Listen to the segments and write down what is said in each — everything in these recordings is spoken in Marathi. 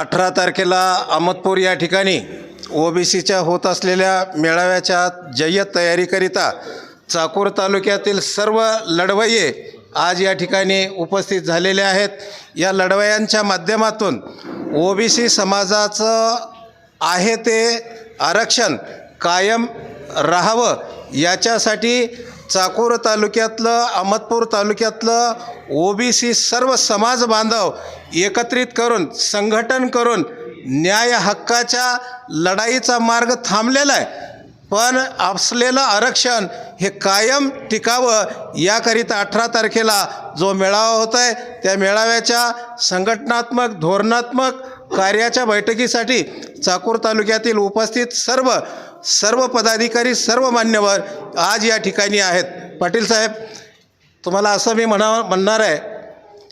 अठरा तारखेला अहमदपूर या ठिकाणी ओबीसीच्या होत असलेल्या मेळाव्याच्या जय्यत तयारीकरिता चाकूर तालुक्यातील सर्व लढवये आज या ठिकाणी उपस्थित झालेले आहेत. या लढवयांच्या माध्यमातून ओबीसी समाजाचं आहे ते आरक्षण कायम राहावं याच्यासाठी चाकूर तालुक्यातलं अहमदपूर तालुक्यातलं ओबीसी सर्व समाज बांधव एकत्रित करून संघटन करून न्याय हक्काच्या लढाईचा मार्ग थांबलेला आहे. पण असलेलं आरक्षण हे कायम टिकावं याकरिता अठरा तारखेला जो मेळावा होत आहे त्या मेळाव्याच्या संघटनात्मक धोरणात्मक कार्याच्या बैठकीसाठी चाकूर तालुक्यातील उपस्थित सर्व सर्व पदाधिकारी सर्व मान्यवर आज या ठिकाणी आहेत. पाटील साहेब तुम्हाला असं मी म्हणा म्हणणार आहे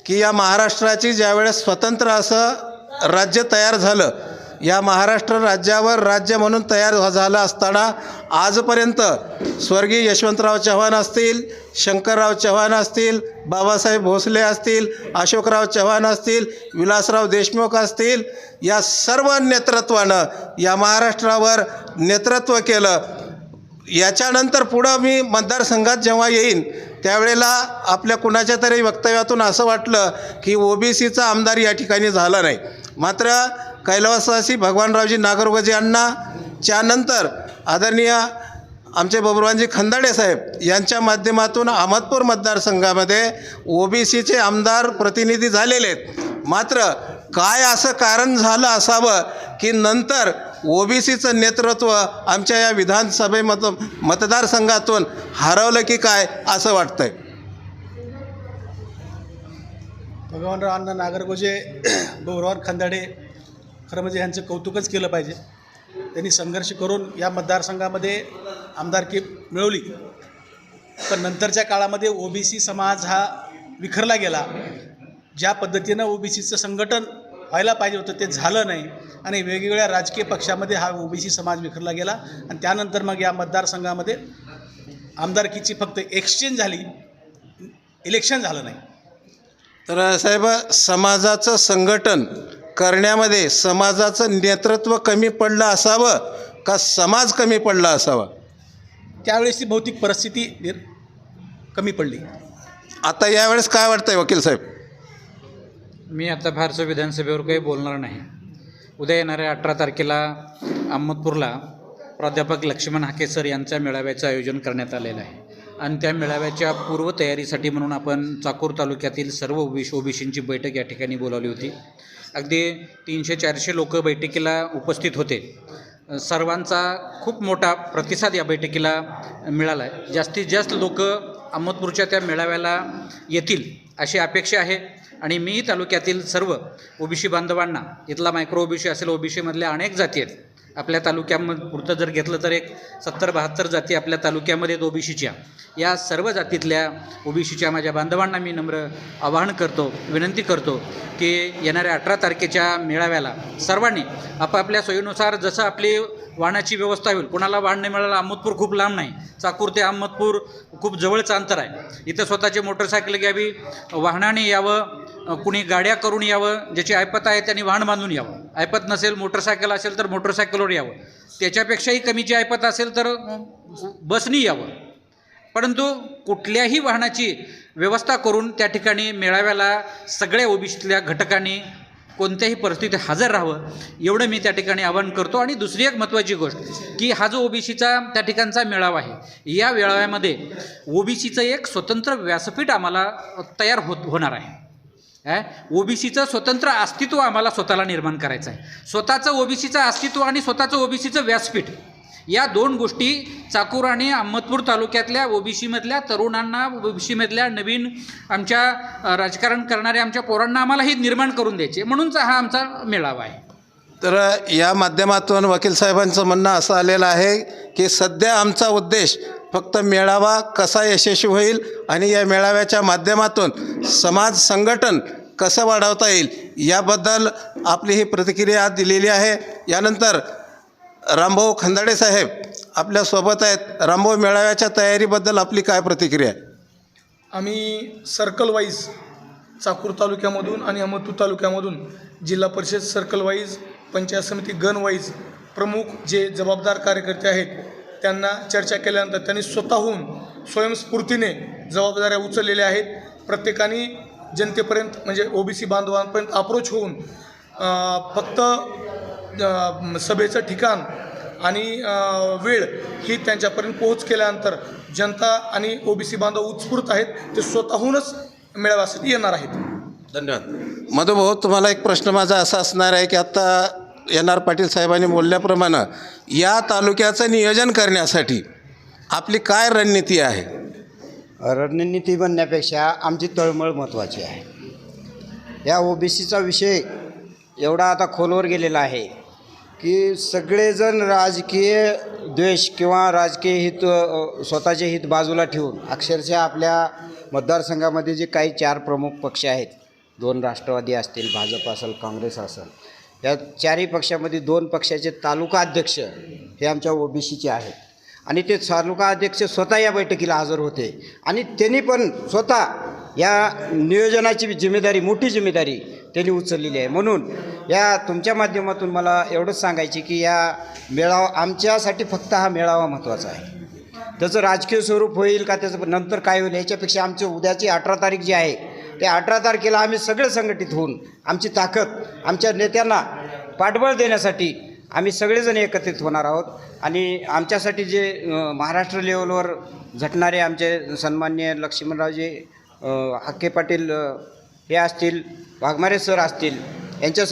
की या महाराष्ट्राची ज्यावेळेस स्वतंत्र असं राज्य तयार झालं या महाराष्ट्र राज्यावर राज्य म्हणून तयार झालं असताना आजपर्यंत स्वर्गीय यशवंतराव चव्हाण असतील शंकरराव चव्हाण असतील बाबासाहेब भोसले असतील अशोकराव चव्हाण असतील विलासराव देशमुख असतील या सर्व नेतृत्वानं या महाराष्ट्रावर नेतृत्व केलं. याच्यानंतर पुढं मी मतदारसंघात जेव्हा येईन त्यावेळेला आपल्या कुणाच्या तरी वक्तव्यातून असं वाटलं की ओबीसीचा आमदार या ठिकाणी झाला नाही. मात्र कैलासवासी भगवानरावजी नागरगोजे अण्णाच्या नंतर आदरणीय आमचे बबुरानजी खंदाडे साहेब यांच्या माध्यमातून अहमदपूर मतदारसंघामध्ये ओ बी सीचे आमदार प्रतिनिधी झालेले आहेत. मात्र काय असं कारण झालं असावं की नंतर ओ बी सीचं नेतृत्व आमच्या या विधानसभेमत मतदारसंघातून हरवलं की काय असं वाटतंय? भगवानराव अण्णा नागरगोजे गौरवान खंदाडे खरं म्हणजे ह्यांचं कौतुकच केलं पाहिजे. त्यांनी संघर्ष करून या मतदारसंघामध्ये आमदारकी मिळवली. पण नंतरच्या काळामध्ये ओबीसी समाज हा विखरला गेला. ज्या पद्धतीनं ओबीसीचं संघटन व्हायला पाहिजे होतं ते झालं नाही. आणि वेगवेगळ्या राजकीय पक्षामध्ये हा ओबीसी समाज विखरला गेला. आणि त्यानंतर मग या मतदारसंघामध्ये आमदारकीची फक्त एक्सचेंज झाली. इलेक्शन झालं नाही. तर साहेब समाजाचं संघटन करण्यामध्ये समाजाचं नेतृत्व कमी पडलं असावं का समाज कमी पडला असावा? त्यावेळेसची भौतिक परिस्थिती निर कमी पडली. आता यावेळेस काय वाटतंय वकील साहेब? मी आता फारसं विधानसभेवर काही बोलणार नाही. उद्या येणाऱ्या अठरा तारखेला अहमदपूरला प्राध्यापक लक्ष्मण हाके सर यांच्या मेळाव्याचं आयोजन करण्यात आलेलं आहे. आणि त्या मेळाव्याच्या पूर्वतयारीसाठी म्हणून आपण चाकूर तालुक्यातील सर्व ओबीसी ओबीसींची बैठक या ठिकाणी बोलावली होती. अगदी तीनशे चारशे लोक बैठकीला उपस्थित होते. सर्वांचा खूप मोठा प्रतिसाद या बैठकीला मिळाला आहे जास्तीत जास्त लोक अहमदपूरच्या त्या मेळाव्याला येतील अशी अपेक्षा आहे. आणि मी तालुक्यातील सर्व ओबीसी बांधवांना इथला मायक्रो ओबीसी असेल ओबीसीमधल्या अनेक जाती आहेत आपल्या तालुक्यामध्ये पुरतं जर घेतलं तर एक सत्तर बहात्तर जाती आपल्या तालुक्यामध्ये आहेत ओबीसीच्या. या सर्व जातीतल्या ओबीसीच्या माझ्या बांधवांना मी नम्र आवाहन करतो विनंती करतो की येणाऱ्या अठरा तारखेच्या मेळाव्याला सर्वांनी आपापल्या सोयीनुसार जसं आपली वाहनाची व्यवस्था होईल कोणाला वाहन नाही मिळालं अहमदपूर खूप लांब नाही. चाकूर ते अहमदपूर खूप जवळचं अंतर आहे. इथं स्वतःची मोटरसायकल घ्यावी वाहनाने यावं कुणी गाड्या करून यावं ज्याची ऐपत आहे त्यांनी वाहन बांधून यावं. ऐपत नसेल मोटरसायकल असेल तर मोटरसायकलवर यावं. त्याच्यापेक्षाही कमीची ऐपत असेल तर बसनी यावं. परंतु कुठल्याही वाहनाची व्यवस्था करून त्या ठिकाणी मेळाव्याला सगळ्या ओबीसीतल्या घटकांनी कोणत्याही परिस्थितीत हजर राहावं एवढं मी त्या ठिकाणी आवाहन करतो. आणि दुसरी एक महत्त्वाची गोष्ट की हा जो ओबीसीचा त्या ठिकाणचा मेळावा आहे या मेळाव्यामध्ये ओबीसीचं एक स्वतंत्र व्यासपीठ आम्हाला तयार होत होणार आहे. काय ओबीसीचं स्वतंत्र अस्तित्व आम्हाला स्वतःला निर्माण करायचं आहे. स्वतःचं ओबीसीचं अस्तित्व आणि स्वतःचं ओबीसीचं व्यासपीठ या दोन गोष्टी चाकूर आणि अहमदपूर तालुक्यातल्या ओबीसीमधल्या तरुणांना ओबीसीमधल्या नवीन आमच्या राजकारण करणाऱ्या आमच्या पोरांना आम्हाला हे निर्माण करून द्यायचे. म्हणूनचा हा आमचा मेळावा आहे. तर या माध्यमातून वकील साहेबांचं म्हणणं असं आलेलं आहे की सध्या आमचा उद्देश फक्त मेळावा कसा यशस्वी होईल आणि या मेळाव्याच्या माध्यमातून समाज संघटन कसं वाढवता येईल याबद्दल आपली ही प्रतिक्रिया दिलेली आहे. यानंतर रामभाऊ खंदाडे साहेब आपल्यासोबत आहेत. रामभाऊ मेळाव्याच्या तयारीबद्दल आपली काय प्रतिक्रिया आहे? आम्ही सर्कल वाईज चाकूर तालुक्यामधून आणि अहमदपूर तालुक्यामधून जिल्हा परिषद सर्कल वाईज पंचायत समिती गन वाईज प्रमुख जे जबाबदार कार्यकर्ते आहेत त्यांना चर्चा केल्यानंतर त्यांनी स्वतःहून स्वयंस्फूर्तीने जबाबदाऱ्या उचललेल्या आहेत. प्रत्येकाने जनतेपर्यंत म्हणजे ओबीसी बांधवांपर्यंत अप्रोच होऊन फक्त सभेचं ठिकाण आणि वेळ ही त्यांच्यापर्यंत पोहोच केल्यानंतर जनता आणि ओबीसी बांधव उत्स्फूर्त आहेत. ते स्वतःहूनच मेळाव्यासाठी येणार आहेत. धन्यवाद. मधुभाऊ तुम्हाला एक प्रश्न माझा असा असणार आहे की आत्ता एन आर पाटील साहेबांनी बोलल्याप्रमाणे या तालुक्याचं नियोजन करण्यासाठी आपली काय रणनीती आहे? रणनीती बनण्यापेक्षा आमची तळमळ महत्त्वाची आहे. या ओबीसीचा विषय एवढा आता खोलवर गेलेला आहे की सगळेजण राजकीय द्वेष किंवा राजकीय हित स्वतःचे हित बाजूला ठेवून अक्षरशः आपल्या मतदारसंघामध्ये जे काही चार प्रमुख पक्ष आहेत दोन राष्ट्रवादी असतील भाजप असेल काँग्रेस असेल या चारही पक्षामध्ये दोन पक्षाचे तालुका अध्यक्ष हे आमच्या ओबीसीचे आहेत. आणि ते तालुका अध्यक्ष स्वतः या बैठकीला हजर होते. आणि त्यांनी पण स्वतः या नियोजनाची जिम्मेदारी मोठी जिम्मेदारी त्यांनी उचललेली आहे. म्हणून या तुमच्या माध्यमातून मला एवढंच सांगायचे की या मेळावा आमच्यासाठी फक्त हा मेळावा महत्त्वाचा आहे. त्याचं राजकीय स्वरूप होईल का त्याचं नंतर काय होईल याच्यापेक्षा आमची उद्याची अठरा तारीख जी आहे ते अठरा तारखेला आम्ही सगळे संघटित होऊन आमची ताकद आमच्या नेत्यांना पाठबळ देण्यासाठी आम्ही सगळेजण एकत्रित होणार आहोत. आणि आमच्यासाठी जे महाराष्ट्र लेवलवर झटणारे आमचे सन्मान्य लक्ष्मणरावजी हक्के हाके पाटील हे असतील वाघमारे सर असतील यांच्या